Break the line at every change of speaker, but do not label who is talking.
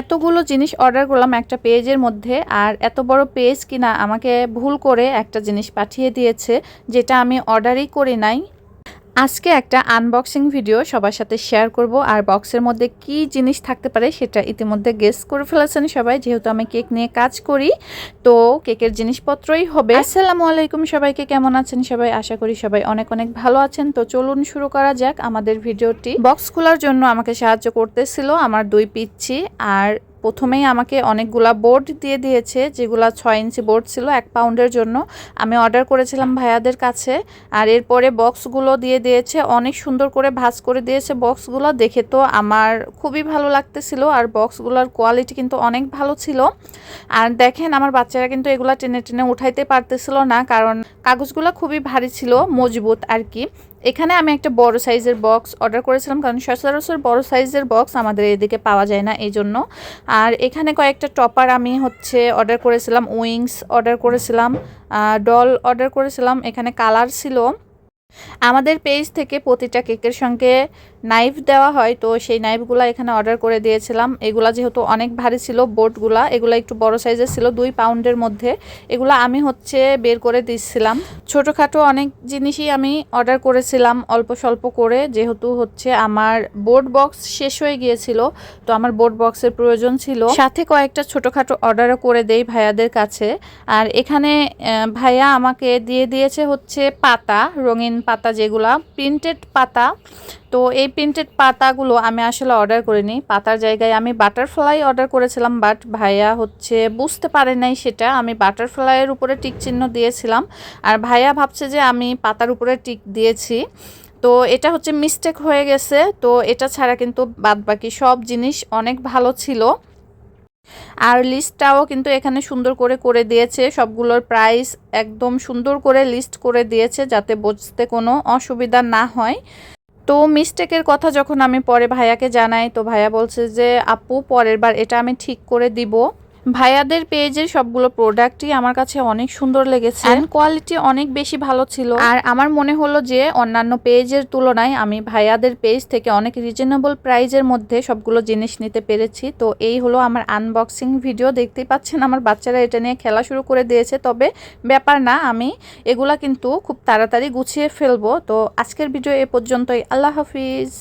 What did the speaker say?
এতগুলো জিনিস অর্ডার করলাম একটা পেজের মধ্যে, আর এত বড় পেজ কিনা আমাকে ভুল করে একটা জিনিস পাঠিয়ে দিয়েছে, যেটা আমি অর্ডারই করি নাই। আজকে একটা আনবক্সিং ভিডিও সবার সাথে শেয়ার করব। আর বক্সের মধ্যে কি জিনিস থাকতে পারে সেটা ইতিমধ্যে গেস করে ফেলেছেন সবাই। যেহেতু আমি কেক নিয়ে কাজ করি, তো কেকের জিনিসপত্রই হবে। আসসালামু আলাইকুম সবাইকে, কেমন আছেন সবাই? আশা করি সবাই অনেক অনেক ভালো আছেন। তো চলুন শুরু করা যাক আমাদের ভিডিওটি বক্স খোলার জন্য আমাকে সাহায্য করতেছিল আমার দুই পিচ্ছি। আর প্রথমেই আমাকে অনেকগুলা বোর্ড দিয়ে দিয়েছে, যেগুলা ছয় ইঞ্চি বোর্ড ছিল এক পাউন্ডের জন্য। আমি অর্ডার করেছিলাম ভাইয়াদের কাছে, আর এরপরে বক্সগুলো দিয়ে দিয়েছে, অনেক সুন্দর করে ভাজ করে দিয়েছে বক্সগুলো দেখে তো আমার খুবই ভালো লাগতেছিল, আর বক্সগুলোর কোয়ালিটি কিন্তু অনেক ভালো ছিল। আর দেখেন, আমার বাচ্চারা কিন্তু এগুলা টেনে টেনে উঠাইতে পারতেছিল না, কারণ কাগজগুলো খুবই ভারী ছিল, মজবুত আর কি। এখানে আমি একটা বড় সাইজের বক্স অর্ডার করেছিলাম, কারণ সচরাচর বড় সাইজের বক্স আমাদের এদিকে পাওয়া যায় না এই জন্য আর এখানে কয়েকটা টপার আমি হচ্ছে অর্ডার করেছিলাম, উইংস অর্ডার করেছিলাম ডল অর্ডার করেছিলাম। এখানে কালার ছিল আমাদের পেজ থেকে প্রতিটা কেকের সঙ্গে নাইফ দেওয়া হয়, তো সেই নাইফগুলো এখানে অর্ডার করে দিয়েছিলাম। এগুলা যেহেতু অনেক ভারী ছিল বোর্ডগুলা এগুলো একটু বড় সাইজের ছিল, দুই পাউন্ডের মধ্যে। এগুলো আমি হচ্ছে বের করে দিচ্ছিলাম ছোটোখাটো অনেক জিনিসই আমি অর্ডার করেছিলাম, অল্প স্বল্প করে। যেহেতু হচ্ছে আমার বোর্ড বক্স শেষ হয়ে গিয়েছিল, তো আমার বোর্ড বক্সের প্রয়োজন ছিল। সাথে কয়েকটা ছোটোখাটো অর্ডারও করে দেই ভাইয়াদের কাছে। আর এখানে ভাইয়া আমাকে দিয়ে দিয়েছে হচ্ছে পাতা, রঙিন পাতা যেগুলা প্রিন্টেড পাতা, তো এই প্রিন্টেড পাতাগুলো আমি আসলে অর্ডার করিনি। পাতার জায়গায় আমি বাটারফ্লাই অর্ডার করেছিলাম বাট ভাইয়া হচ্ছে বুঝতে পারে নাই সেটা। আমি বাটারফ্লাইয়ের উপরে টিক চিহ্ন দিয়েছিলাম, আর ভাইয়া ভাবছে যে আমি পাতার উপরে টিক দিয়েছি। তো এটা হচ্ছে মিস্টেক হয়ে গেছে, তো এটা ছাড়া কিন্তু বাদবাকি সব জিনিস অনেক ভালো ছিল। আর লিস্টটাও কিন্তু এখানে সুন্দর করে করে দিয়েছে। সবগুলোর প্রাইস একদম সুন্দর করে লিস্ট করে দিয়েছে যাতে বুঝতে কোনো অসুবিধা না হয়। তো মিস্টেকের কথা যখন আমি পরে ভাইয়াকে জানাই, তো ভাইয়া বলছে যে, আপু, পরের বার এটা আমি ঠিক করে দিব। ভাইয়াদের পেজের সবগুলো প্রোডাক্টই আমার কাছে অনেক সুন্দর লেগেছে। অ্যান্ড কোয়ালিটি অনেক বেশি ভালো ছিল। আর আমার মনে হলো যে অন্যান্য পেজের তুলনায় আমি ভাইয়াদের পেজ থেকে অনেক রিজনেবল প্রাইজের মধ্যে সবগুলো জিনিস নিতে পেরেছি। তো এই হলো আমার আনবক্সিং ভিডিও দেখতেই পাচ্ছেন আমার বাচ্চারা এটা নিয়ে খেলা শুরু করে দিয়েছে। তবে ব্যাপার না আমি এগুলা কিন্তু খুব তাড়াতাড়ি গুছিয়ে ফেলব। তো আজকের ভিডিও এ পর্যন্তই। আল্লাহ হাফিজ।